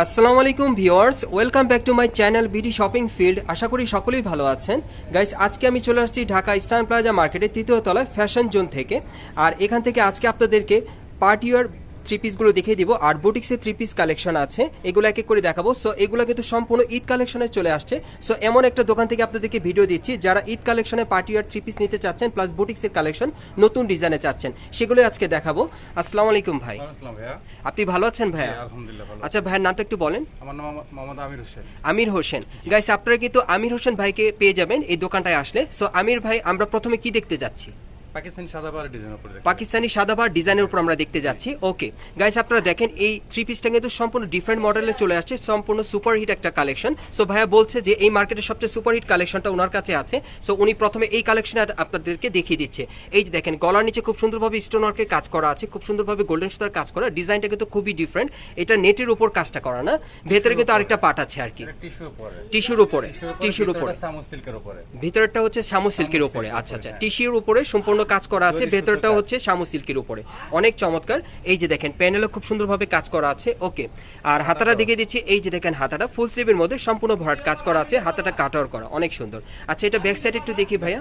আসসালামু আলাইকুম viewers welcome back to my channel BD shopping field. আশা করি সকলেই ভালো আছেন। গাইস, আজকে আমি চলে আসছি ঢাকা ইস্টার্ন প্লাজা মার্কেটের তৃতীয় তলায় ফ্যাশন জোন থেকে। আর এখান থেকে আজকে আপনাদেরকে পার্টিওয়ার থ্রি পিসগুলো দেখিয়ে দিব। আর বুটিক্সের থ্রি পিস কালেকশন আছে। এগুলো এক এক করে দেখাবো। সো এগুলো কিন্তু সম্পূর্ণ ঈদ কালেকশনে চলে আসছে। সো এমন একটা দোকান থেকে আপনাদেরকে ভিডিও দিচ্ছি যারা ঈদ কালেকশনে পার্টিওয়ার থ্রি পিস নিতে চাচ্ছেন প্লাস বুটিক্সের কালেকশন নতুন ডিজাইনে চাচ্ছেন। সেগুলো আজকে দেখাবো। আসসালামু আলাইকুম ভাই। আপনি ভালো আছেন ভাইয়া? আলহামদুলিল্লাহ ভালো আচ্ছা ভাইয়ের নামটা একটু বলেন। আমার নাম মোহাম্মদ আমির হোসেন। আমির হোসেন। গাইস আপনারা কিন্তু আমির হোসেন ভাইকে পেয়ে যাবেন এই দোকানটায় আসলে। সো আমির ভাই আমরা প্রথমে কি দেখতে যাচ্ছি? পাকিস্তানি সাদাবার ডিজাইন উপরে পাকিস্তানি সাদাবার ডিজাইনের উপর আমরা দেখতে যাচ্ছি। ওকে গাইস আপনারা দেখেন এই থ্রি পিসটা কিন্তু সম্পূর্ণ ডিফারেন্ট মডেলে চলে আসছে সম্পূর্ণ সুপারহিট একটা কালেকশন সো ভাইয়া বলছে যে এই মার্কেটের সবচেয়ে সুপারহিট কালেকশনটা ওনার কাছে আছে। সো উনি প্রথমে এই কালেকশন আপনাদেরকে দেখিয়ে দিচ্ছে। এই যে দেখেন গলার নিচে খুব সুন্দরভাবে স্টোন ওয়ার্কের কাজ করা আছে খুব সুন্দরভাবে গোল্ডেন সুতার কাজ করা। ডিজাইনটা কিন্তু খুবই ডিফারেন্ট এটা নেটের উপর কাজটা করা না। ভেতরে কিন্তু আরেকটা পার্ট আছে আর কি। টিস্যুর উপরে। টিস্যুর উপরে টিস্যুর উপরে সামু সিল্কের উপরে। ভিতরটা হচ্ছে শামু সিল্কের উপরে আচ্ছা আচ্ছা। টিস্যুর উপরে সম্পূর্ণ কাজ করা আছে ভেতরটা হচ্ছে শামু সিল্কের উপরে। অনেক চমৎকার। এই যে দেখেন প্যানেলও খুব সুন্দরভাবে কাজ করা আছে ওকে। আর হাতাটা দেখিয়ে দিচ্ছি এই যে দেখেন হাতাটা ফুল স্লিভের মধ্যে সম্পূর্ণ ভরাট কাজ করা আছে হাতাটা কাটার করা অনেক সুন্দর। আচ্ছা এটা ব্যাক সাইড একটু দেখি ভাইয়া।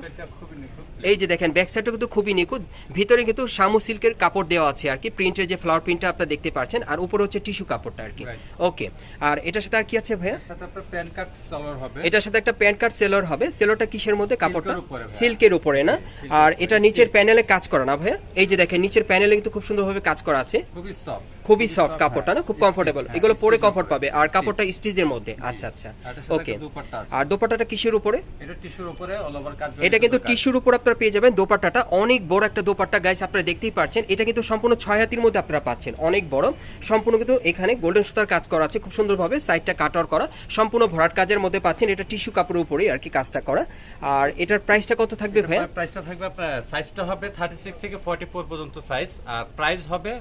এই যে দেখেন ব্যাক সাইডটা কিন্তু খুবই নিখুঁত। ভিতরে কিন্তু শামু সিল্কের কাপড় দেওয়া আছে আর কি প্রিন্টের যে ফ্লাওয়ার প্রিন্টটা আপনারা দেখতে পাচ্ছেন আর উপরে হচ্ছে টিস্যু কাপড়টা আর কি। ওকে আর এটার সাথে আর কি আছে ভাইয়া? সাথে আপনার প্যান কাট সালোয়ার হবে। এটার সাথে একটা প্যান্ট কার্ড সেলর হবে। সেলরটা কিসের মধ্যে? কাপড়টা? সিল্কের উপরে না? আর এটা নিচের প্যানেলে কাজ করা না ভাইয়া। এই যে দেখেন নিচের প্যানেলে কিন্তু খুব সুন্দরভাবে কাজ করা আছে। খুবই সফট খুবই সফট কাপড়টা না? খুব কমফোর্টেবল এগুলো পরে কমফোর্ট পাবে। আর কাপড়টা স্টিচের মধ্যে। আচ্ছা আচ্ছা। ওকে। আর দোপাট্টাটা কিসের উপরে? এটা টিস্যুর উপরে অল ওভার কাজ এটা কিন্তু টিস্যুর উপর আপনারা পেয়ে যাবেন দোপাট্টাটা। অনেক বড় একটা দোপাট্টা গাইস আপনারা দেখতেই পাচ্ছেন। এটা কিন্তু সম্পূর্ণ ছয় হাতির মধ্যে আপনারা পাচ্ছেন। অনেক বড়। সম্পূর্ণ কিন্তু এখানে গোল্ডেন সুতার কাজ করা আছে। খুব সুন্দর সুন্দরভাবে সাইডটা কাটার করা। সম্পূর্ণ ভরাট কাজের মধ্যে পাচ্ছেন। এটা টিস্যু কাপড়ের উপরেই আর কি কাজটা করা। আর এটার প্রাইসটা কত থাকবে ভাইয়া? প্রাইসটা থাকবে আপনার সাইজটা হবে 36 থেকে 44 পর্যন্ত সাইজ আর প্রাইস হবে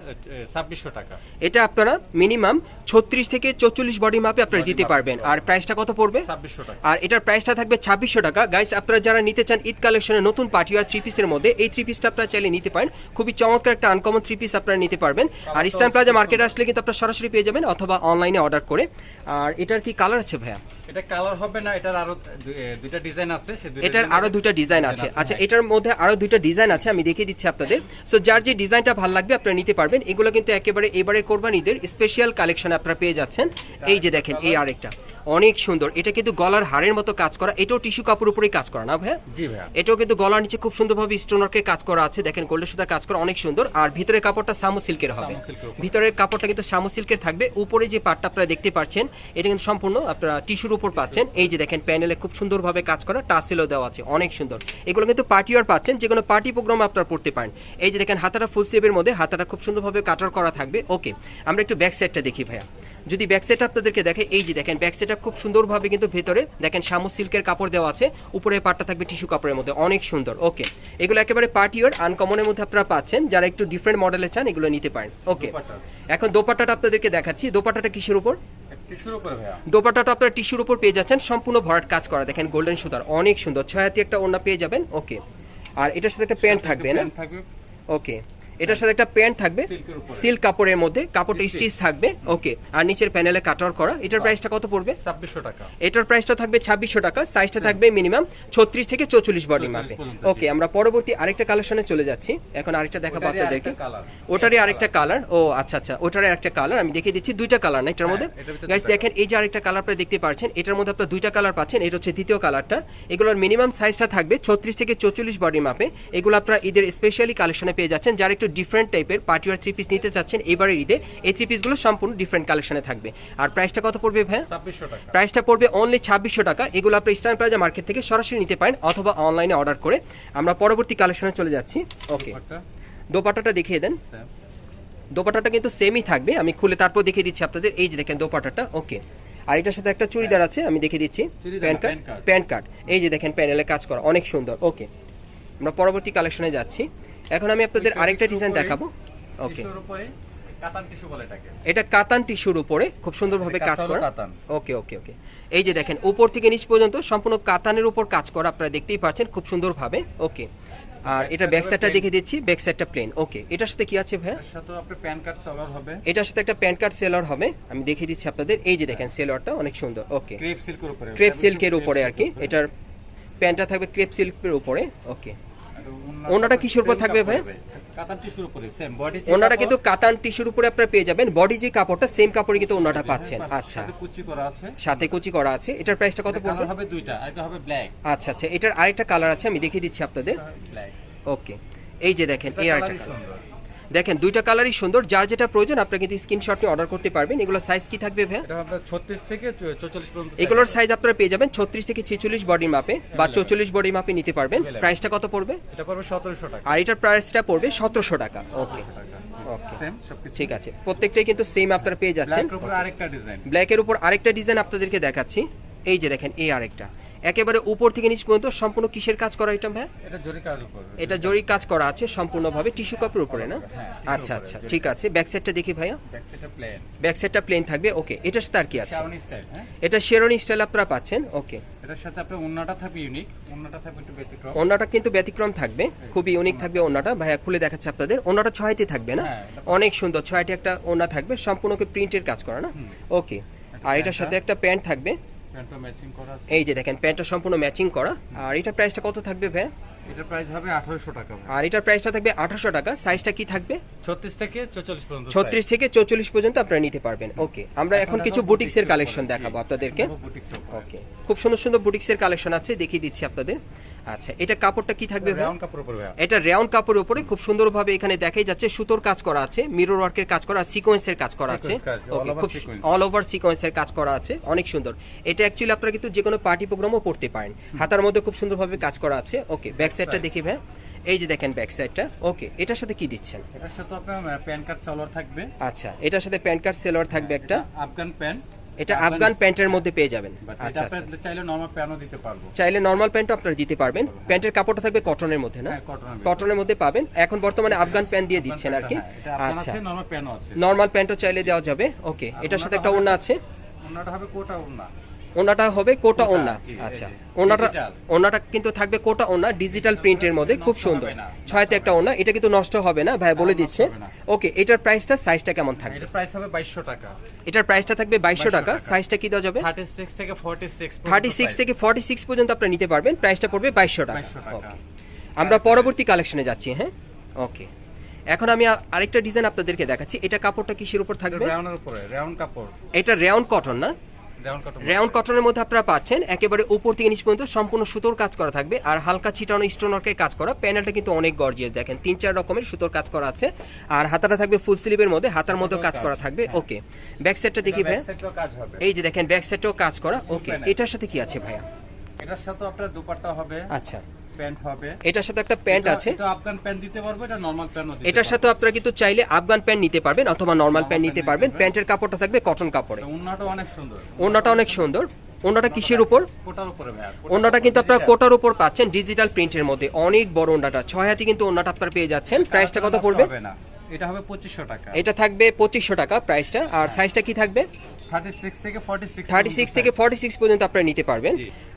ছাব্বিশশো টাকা। এটা আপনারা মিনিমাম ছত্রিশ থেকে চৌচল্লিশ বডি মাপে আপনারা দিতে পারবেন। আর প্রাইসটা কত পড়বে? ছাব্বিশশো টাকা। আর এটার প্রাইসটা থাকবে ছাব্বিশশো টাকা। গাইস আপনারা যারা নিতে চান ঈদ কালেকশনের নতুন পার্টি আর থ্রি পিসের মধ্যে এই থ্রি পিসটা আপনারা চাইলে নিতে পারেন। খুবই চমৎকার একটা আনকমন থ্রি পিস আপনারা নিতে পারবেন। আর ইস্টার্ন প্লাজা মার্কেট আসলে কিন্তু আপনারা সরাসরি পেয়ে যাবেন অথবা অনলাইনে অর্ডার করে। আর এটার কি কালার আছে ভাইয়া? এটা কালার হবে না এটার আরও দুইটা ডিজাইন আছে এটার আরও দুইটা ডিজাইন আছে। আচ্ছা। এটার মধ্যে আরও দুইটা ডিজাইন আছে, আমি দেখিয়ে দিচ্ছি আপনাদের। সো যার যে ডিজাইনটা ভালো লাগবে, আপনারা নিতে পারবেন। এগুলো কিন্তু একেবারে এবারে কোরবানিদের স্পেশাল কালেকশন আপনারা পেয়ে যাচ্ছেন। এই যে দেখেন, এই আরেকটা। অনেক সুন্দর। এটা কিন্তু গলার হাড়ের মতো কাজ করা। এটাও টিস্যু কাপড় উপরেই কাজ করা না ভাইয়া? জি ভাইয়া। এটাও কিন্তু গলার নিচে খুব সুন্দরভাবে স্টোন ওয়ার্কের কাজ করা আছে। দেখেন গোল্ডের সুতা কাজ করা অনেক সুন্দর। আর ভিতরের কাপড়টা সামু সিল্কের হবে। উপর। ভিতরের কাপড়টা কিন্তু সামু সিল্কের থাকবে। উপরে যে পাটটা আপনারা দেখতে পাচ্ছেন এটা কিন্তু সম্পূর্ণ আপনারা টিস্যুর উপর পাচ্ছেন। এই যে দেখেন প্যানেলে খুব সুন্দরভাবে কাজ করা টাসেলও দেওয়া আছে অনেক সুন্দর। এগুলো কিন্তু পার্টি ওয়ার পাচ্ছেন যে কোনো পার্টি প্রোগ্রাম আপনারা পড়তে পারেন। এই যে দেখেন হাতাটা ফুল স্লিভের মধ্যে হাতাটা খুব সুন্দরভাবে কাটার করা থাকবে। ওকে আমরা একটু ব্যাক সাইডটা দেখি ভাইয়া। যদি ব্যাক সাইডটা আপনাদেরকে দেখে এই যে দেখেন ব্যাক সাইডটা খুব সুন্দরভাবে কিন্তু ভেতরে দেখেন শামু সিল্কের কাপড় দেওয়া আছে উপরে পাটটা থাকবে টিস্যু কাপড়ের মধ্যে অনেক সুন্দর ওকে এগুলো একেবারে পার্টি ওয়ার আনকমনের মধ্যে আপনারা পাচ্ছেন যারা একটু ডিফারেন্ট মডেলে চান এগুলো নিতে পারেন ওকে এখন দোপাট্টাটা আপনাদেরকে দেখাচ্ছি দোপাট্টাটা কিসের উপর? দোপাট্টাটা আপনারা টিস্যুর উপর পেয়ে যাচ্ছেন সম্পূর্ণ ভরাট কাজ করা দেখেন গোল্ডেন সুতার অনেক সুন্দর ছয় হাতি একটা ওড়না পেয়ে যাবেন ওকে আর এটার সাথে একটা প্যান্ট থাকবে না? ওকে এটার সাথে একটা প্যান্ট থাকবে সিল্ক কাপড়ের মধ্যে কাপড়টা স্টিচ থাকবে ওকে আর নিচের প্যানেলে কাটার করা এটার প্রাইসটা কত পড়বে? ছাব্বিশশো টাকা। এটার প্রাইসটা থাকবে ছাব্বিশশো টাকা সাইজটা থাকবে মিনিমাম ছত্রিশ থেকে চৌচল্লিশ বডি মাপে ওকে আমরা পরবর্তী আরেকটা কালেকশনে চলে যাচ্ছি। এখন আরেকটা দেখাবো আপনাদেরকে। ওটারই আরেকটা কালার ও আচ্ছা আচ্ছা ওটারই আরেকটা কালার আমি দেখিয়ে দিচ্ছি দুইটা কালার না এটার মধ্যে। হ্যাঁ, গাইস দেখেন এই যে আরেকটা কালার আপনারা দেখতে পাচ্ছেন এটার মধ্যে আপনারা দুইটা কালার পাচ্ছেন এটা হচ্ছে দ্বিতীয় কালারটা এগুলোর মিনিমাম সাইজটা থাকবে ছত্রিশ থেকে চৌচল্লিশ বডি মাপে এগুলো আপনারা ঈদের স্পেশালি কালেকশনে পেয়ে যাচ্ছেন। যারা একটু ডিফারেন্ট টাইপের পার্টিওয়ার থ্রি পিস নিতে চাচ্ছেন এবারের ঈদে এই থ্রি পিসগুলো সম্পূর্ণ ডিফারেন্ট কালেকশনে থাকবে। আর প্রাইসটা কত পড়বে টাকা। প্রাইসটা পড়বে অনলি ছাব্বিশশো টাকা। এগুলো আপনি ইস্টার্ন প্লাজা মার্কেট থেকে সরাসরি নিতে পারেন অথবা অনলাইনে অর্ডার করে। আমরা পরবর্তী কালেকশনে চলে যাচ্ছি। ওকে দোপাট্টা, দেখিয়ে দেন। দোপাটাটা কিন্তু সেমই থাকবে। আমি খুলে তারপর দেখিয়ে দিচ্ছি আপনাদের। এই যে দেখেন দোপাটাটা ওকে আর এটার সাথে একটা চুড়িদার আছে আমি দেখিয়ে দিচ্ছি। Pant card pant card. Pant card এই যে দেখেন প্যানেলে কাজ করা। অনেক সুন্দর। ওকে আমরা পরবর্তী কালেকশনে যাচ্ছি। এখন আমি আপনাদের আরেকটা ডিজাইন দেখাবো। ওকে এটা কাতান টিস্যুর উপরে খুব সুন্দরভাবে কাজ করা। ওকে ওকে ওকে এই যে দেখেন উপর থেকে নিচ পর্যন্ত সম্পূর্ণ কাতানের উপর কাজ করা আপনারা দেখতেই পাচ্ছেন খুব সুন্দরভাবে। ওকে আর এটা ব্যাক সাইডটা। দেখে দিচ্ছি ব্যাক সাইডটা প্লেন ওকে এটার সাথে কি আছে ভাইয়া? সাথে আপনার প্যান কার্ড সালোয়ার হবে। এটার সাথে একটা প্যান কার্ড সেলার হবে। আমি দেখিয়ে দিচ্ছি আপনাদের। এই যে দেখেন সেলারটা অনেক সুন্দর। ওকে ক্রেপ সিল্কের উপরে। ক্রেপ সিল্কের উপরে আর কি। এটার প্যান্টটা থাকবে ক্রেপ সিল্কের উপরে। ওকে ওড়নাটা কিসের উপর থাকবে ভাই? ওনারা কাতান টিস্যুর উপরে সেম বডি ওনাটা কিন্তু কাতান টিস্যুর উপরে আপনারা পেয়ে যাবেন। বডি যে কাপড়টা সেম কাপড়ে কিন্তু ওনাটা পাচ্ছেন। আচ্ছা। সাথে কুচি করা আছে। সাথে কুচি করা আছে। এটার প্রাইসটা কত পড়বে? হবে দুইটা আরেকটা হবে ব্ল্যাক আচ্ছা আচ্ছা। এটার আরেকটা কালার আছে আমি দেখিয়ে দিচ্ছি আপনাদের। ব্ল্যাক ওকে এই যে দেখেন এই আরেকটা কালার দেখেন দুইটা কালারই সুন্দর যার যেটা প্রয়োজন আপনারা কিন্তু স্ক্রিনশট নিয়ে অর্ডার করতে পারবেন। এগুলো সাইজ কি থাকবে হবে 36 থেকে 44 পর্যন্ত এগুলোর সাইজ আপনারা পেয়ে যাবেন ছত্রিশ থেকে ছেচল্লিশ বডি মাপে বা চৌচল্লিশ বডি মাপে নিতে পারবেন. প্রাইসটা কত পড়বে? এটা পড়বে 1700 টাকা। আর এটার প্রাইসটা পড়বে সতেরোশো টাকা। ওকে ঠিক আছে। প্রত্যেকটাই কিন্তু সেম আপনারা পেয়ে যাচ্ছেন। ব্ল্যাকের উপর আরেকটা ডিজাইন আপনাদেরকে দেখাচ্ছি। এই যে দেখেন এই আরেকটা। একেবারে উপর থেকে নিচ পর্যন্ত সম্পূর্ণ কিসের কাজ করা এটা ভাই? এটা জরি কাজ উপর এটা জরি কাজ করা আছে সম্পূর্ণভাবে টিস্যু কাপড়ের উপরে না? হ্যাঁ, আচ্ছা আচ্ছা ঠিক আছে। ব্যাক সাইডটা দেখি ভাইয়া। ব্যাক সাইডটা প্লেন ব্যাক সাইডটা প্লেন থাকবে ওকে এটার সাথে আর কি আছে? শাওনি স্টাইল হ্যাঁ। এটা শেরনি স্টাইল আপনারা পাচ্ছেন ওকে এটার সাথে আপনার ওন্নাটা থাকবে ইউনিক ওন্নাটা থাকবে একটু ব্যতিক্রম। ওনাটা কিন্তু ব্যতিক্রম থাকবে খুবই ইউনিক থাকবে ওনাটা ভাইয়া খুলে দেখাচ্ছে আপনাদের। ওনাটা ছয়টি থাকবে না? হ্যাঁ, অনেক সুন্দর ছয়টি একটা ওনা থাকবে সম্পূর্ণকে প্রিন্টের কাজ করা না? ওকে আর এটার সাথে একটা প্যান্ট থাকবে। প্যান্টটা ম্যাচিং করা আছে। এই যে দেখেন প্যান্টটা সম্পূর্ণ ম্যাচিং করা। আর এটার প্রাইসটা কত থাকবে ভাই এটার প্রাইস হবে 1800 টাকা আর এটার প্রাইসটা থাকবে আঠারোশো টাকা। সাইজটা কি থাকবে? 36 থেকে 44 পর্যন্ত ছত্রিশ থেকে চৌচল্লিশ পর্যন্ত আপনারা নিতে পারবেন। ওকে আমরা এখন কিছু বুটিক্সের কালেকশন দেখাবো আপনাদেরকে। ওকে খুব সুন্দর সুন্দর বুটিক্সের কালেকশন আছে দেখিয়ে দিচ্ছি আপনাদের। আচ্ছা এটা কাপড়টা কি থাকবে রাউন্ড কাপড় উপরে এটা রাউন্ড কাপড়ের উপরে খুব সুন্দরভাবে এখানে দেখাই যাচ্ছে সুতোর কাজ করা আছে মিরর ওয়ার্কের কাজ করা সিকোয়েন্সের কাজ করা আছে। অল ওভার সিকোয়েন্সের কাজ করা আছে অনেক সুন্দর। এটা অ্যাকচুয়ালি আপনারা কিন্তু যে কোনো পার্টি প্রোগ্রামও পড়তে পারেন। হাতার মধ্যে খুব সুন্দরভাবে কাজ করা আছে। ওকে ব্যাক সাইডটা। দেখি ভাই এই যে দেখেন ব্যাক সাইডটা ওকে এটার সাথে কি দিচ্ছেন? এটার সাথে আপনার প্যান কার্ড সালোয়ার থাকবে। আচ্ছা এটার সাথে প্যান কার্ড সেলোয়ার থাকবে একটা। আফগান প্যান্ট এটা আফগান প্যান্টের মধ্যে পেয়ে যাবেন। আচ্ছা আচ্ছা। চাইলে নরমাল প্যান্টও দিতে পারব। চাইলে নরমাল প্যান্টও আপনারা দিতে পারবেন। প্যান্টের কাপড়টা থাকবে কটনের মধ্যে না? হ্যাঁ। কটনের মধ্যে। পাবেন। এখন বর্তমানে আফগান প্যান্ট দিয়ে দিচ্ছেন আর কি। হ্যাঁ, আচ্ছা নরমাল প্যানও আছে নর্মাল প্যান্টও চাইলে দেওয়া যাবে। ওকে এটার সাথে একটা ওড়না আছে। ওন্নাটা হবে কোটা ওন্না ওনাটা হবে কোটা ওড়না আচ্ছা। ওনাটা। ওনাটা কিন্তু থাকবে কোটা ওড়না ডিজিটাল প্রিন্টের মধ্যে খুব সুন্দর। ছয়তে একটা ওড়না এটা কিন্তু নষ্ট হবে না ভাই বলে দিচ্ছে। ওকে এটার প্রাইসটা সাইজটা কেমন থাকবে? এটার প্রাইস হবে 2200 টাকা। এটার প্রাইসটা থাকবে বাইশশো 2200 টাকা। সাইজটা কি দেওয়া যাবে? 36 থেকে 46 পর্যন্ত থার্টি সিক্স size। থেকে ফর্টি সিক্স পর্যন্ত আপনারা নিতে পারবেন। প্রাইসটা পড়বে বাইশশো টাকা। 2200 টাকা। ওকে আমরা পরবর্তী কালেকশনে যাচ্ছি হ্যাঁ? ওকে এখন আমি আরেকটা ডিজাইন আপনাদেরকে দেখাচ্ছি। এটা কাপড়টা কিসের উপর থাকবে? রাউন্ডের উপরে রাউন্ড কাপড়। এটা রেয়ন কটন না? রাউন্ড কটনের মধ্যে আপনারা পাচ্ছেন একেবারে উপর থেকে নিচ পর্যন্ত সম্পূর্ণ সুতোর কাজ করা থাকবে। আর হালকা ছিটানো স্টোন ওয়ার্কের কাজ করা। প্যানেলটা কিন্তু অনেক গর্জিয়াস দেখেন তিন চার রকমের সুতোর কাজ করা আছে। আর হাতাটা থাকবে ফুল স্লিভের মধ্যে হাতার মধ্যে কাজ করা থাকবে। ওকে ব্যাক সাইডটা দেখি ভাই ব্যাক সাইডটাও কাজ হবে। এই যে দেখেন ব্যাক সাইডটাও কাজ করা। ওকে এটার সাথে কি আছে ভাইয়া? এটার সাথে আপনার দুপাট্টা হবে। আচ্ছা। প্যান্ট হবে। এটার সাথে একটা প্যান্ট আছে। এটা আফগান প্যান্ট দিতে পারব এটা নরমাল প্যান্টও দিতে এটার সাথে আপনারা কিন্তু চাইলে আফগান প্যান্ট নিতে পারবেন অথবা নর্মাল প্যান্ট নিতে পারবেন। প্যান্টের কাপড়টা থাকবে কটন কাপড়ে। ওন্নাটা অনেক সুন্দর। ওনাটা অনেক সুন্দর। ওনাটা কিসের উপর? কোটার উপরে ওনাটা কিন্তু আপনারা কোটার উপর পাচ্ছেন ডিজিটাল প্রিন্টের মধ্যে। অনেক বড় ওনাটা ছয় হাতি কিন্তু ওনাটা আপনারা পেয়ে যাচ্ছেন। প্রাইসটা কত পড়বে? এটা হবে 2500 টাকা। এটা থাকবে পঁচিশশো টাকা প্রাইসটা আর সাইজটা কি থাকবে? 36 থেকে 46 থার্টি সিক্স থেকে ফর্টি সিক্স পর্যন্ত আপনারা নিতে পারবেন।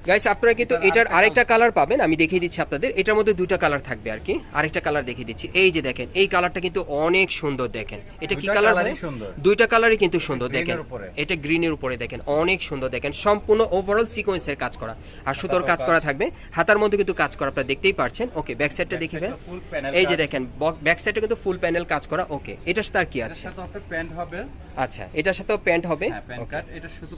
গাইস আপনারা কিন্তু এটার আরেকটা কালার পাবেন আমি দেখিয়ে দিচ্ছি আপনাদের। এটার মধ্যে দুটো কালার থাকবে আর কি। আরেকটা কালার দেখিয়ে দিচ্ছি। এই যে দেখেন এই কালারটা কিন্তু অনেক সুন্দর দেখেন। এটা কি কালার দুইটা কালারই কিন্তু সুন্দর দেখেন। এটা গ্রিনের উপরে দেখেন অনেক সুন্দর দেখেন। সম্পূর্ণ ওভারঅল সিকোয়েন্সের কাজ করা। আর সুতোর কাজ। করা থাকবে। হাতার মধ্যে কিন্তু কাজ করা আপনারা দেখতেই পারছেন। ওকে ব্যাক সাইডটা Back দেখি side ভাই টা full panel এই যে দেখেন ব্যাক সাইডে কিন্তু ফুল প্যানেল কাজ করা। ওকে এটার আর কি আছে? প্যান্ট হবে। আচ্ছা এটার সাথেও প্যান্ট হবে। হ্যাঁ প্যান্ট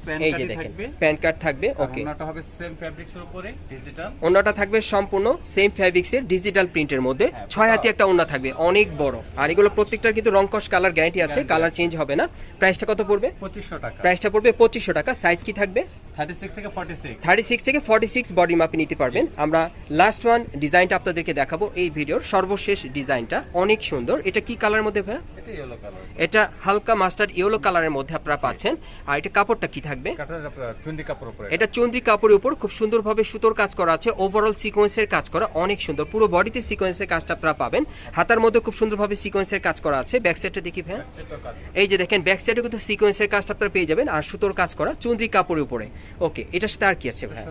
প্যান্ট এই যে দেখেন থাকবে। প্যান কার্ড থাকবে। ওকে হবে সেম ফ্যাব্রিক্স এর উপরে ডিজিটাল ওনাটা থাকবে সম্পূর্ণ সেম ফ্যাব্রিক্সের ডিজিটাল প্রিন্টের মধ্যে। হ্যাঁ, ছয় হাতি একটা ওনা থাকবে অনেক বড়। আর এগুলো প্রত্যেকটার কিন্তু রংকশ কালার গ্যারান্টি আছে কালার চেঞ্জ হবে না। প্রাইসটা কত পড়বে? 2500 টাকা। প্রাইসটা পড়বে পঁচিশশো টাকা। সাইজ কি থাকবে? 36 থেকে 46 থার্টি সিক্স থেকে ফর্টি সিক্স বডি মাপে নিতে পারবেন। আমরা লাস্ট ওয়ান ডিজাইনটা আপনাদেরকে দেখাবো। এই ভিডিওর সর্বশেষ ডিজাইনটা অনেক সুন্দর। এটা কি কালারের মধ্যে ভাইয়া? এটা হালকা মাস্টার্ড ইয়েলো কালারের মধ্যে আপনারা পাচ্ছেন। আর এটা কাপড়টা কি থাকবে? এটা চন্দ্রি কাপড়ের উপর খুব সুন্দরভাবে সুতোর কাজ করা আছে। ওভারঅল সিকোয়েন্সের কাজ করা অনেক সুন্দর। পুরো বডিতে সিকোয়েন্সের কাজটা আপনারা পাবেন। হাতার মধ্যে খুব সুন্দরভাবে সিকোয়েন্সের কাজ করা আছে। ব্যাক সাইডটা দেখি ভাই এই যে দেখেন ব্যাক সাইডে কিন্তু সিকোয়েন্সের কাজটা আপনারা পেয়ে যাবেন। আর সুতোর কাজ করা চুন্দ্রি কাপড়ের উপরে। ওকে এটার সাথে আর কি আছে ভাই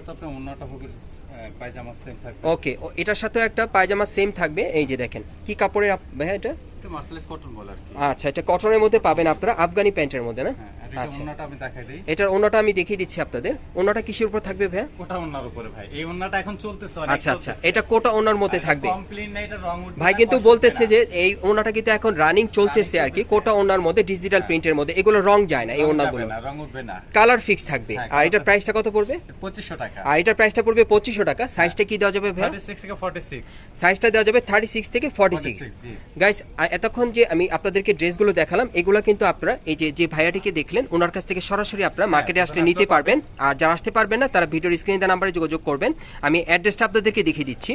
সাথে ওকে এটার সাথেও একটা পায়জামা সেম থাকবে। এই যে দেখেন কি কাপড়ের ভাইয়া এটা? মার্সেলাইজ কটন বলে আর কি। আচ্ছা এটা কটনের মধ্যে পাবেন আপনারা আফগানি প্যান্টের মধ্যে না? হ্যাঁ আচ্ছা। ওন্নাটা আমি দেখাই দিই। এটার অন্যটা আমি দেখিয়ে দিচ্ছি আপনাদের। অন্যটা কিসের উপর থাকবে ভাইয়া? কোটা ওন্নার উপরে ভাই। এই ওন্নাটা এখন চলতেছে আচ্ছা আচ্ছা। এটা কোটা ওনার মধ্যে থাকবে। কমপ্লিট না এটা রং উঠবে। ভাই কিন্তু বলতেছে যে এই ওনাটা কিন্তু এখন রানিং চলতেছে আর কি। কোটা ওনার মধ্যে ডিজিটাল প্রিন্টের মধ্যে। এগুলো রং যায় না। এই রং ওনাগুলো রং উঠবে না। কালার ফিক্স থাকবে। হ্যাঁ, আর এটার প্রাইসটা কত পড়বে? পঁচিশশো টাকা। আর এটার প্রাইসটা পড়বে পঁচিশশো টাকা। সাইজটা কি দেওয়া যাবে থেকে ফর্টি সিক্স সাইজটা দেওয়া যাবে থার্টি সিক্স থেকে ফর্টি সিক্স 46 গাইস এতক্ষণ যে আমি আপনাদেরকে ড্রেসগুলো দেখালাম এগুলো কিন্তু আপনারা এই যে যে ভাইয়াটিকে দেখলেন ওনার কাছ থেকে সরাসরি আপনারা মার্কেটে আসলে নিতে পারবেন। আর যারা আসতে পারবেন না তারা ভিডিওর স্ক্রিনে দেওয়া নাম্বারে যোগাযোগ করবেন। আমি অ্যাড্রেসটা আপনাদেরকে দেখিয়ে দিচ্ছি।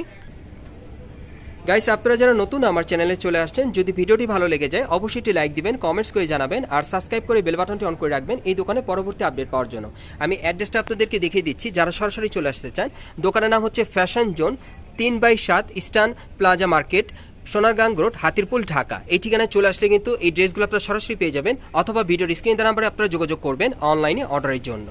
গাইস আপনারা যারা নতুন আমার চ্যানেলে চলে আসছেন যদি ভিডিওটি ভালো লেগে যায় অবশ্যই একটি লাইক দিবেন কমেন্টস করে জানাবেন আর সাবস্ক্রাইব করে বেল বাটনটি অন করে রাখবেন এই দোকানে পরবর্তী আপডেট পাওয়ার জন্য। আমি অ্যাড্রেসটা আপনাদেরকে দেখিয়ে দিচ্ছি যারা সরাসরি চলে আসতে চান। দোকানের নাম হচ্ছে ফ্যাশন জোন তিন বাই সাত eastern plaza market Sonargaon road, Hatirpul, Dhaka. এই ঠিকানায় চলে আসলে কিন্তু এই ড্রেসগুলো আপনারা সরাসরি পেয়ে যাবেন, অথবা ভিডিওর স্ক্রিন নাম্বারে আপনারা যোগাযোগ করবেন অনলাইনে অর্ডারের জন্য।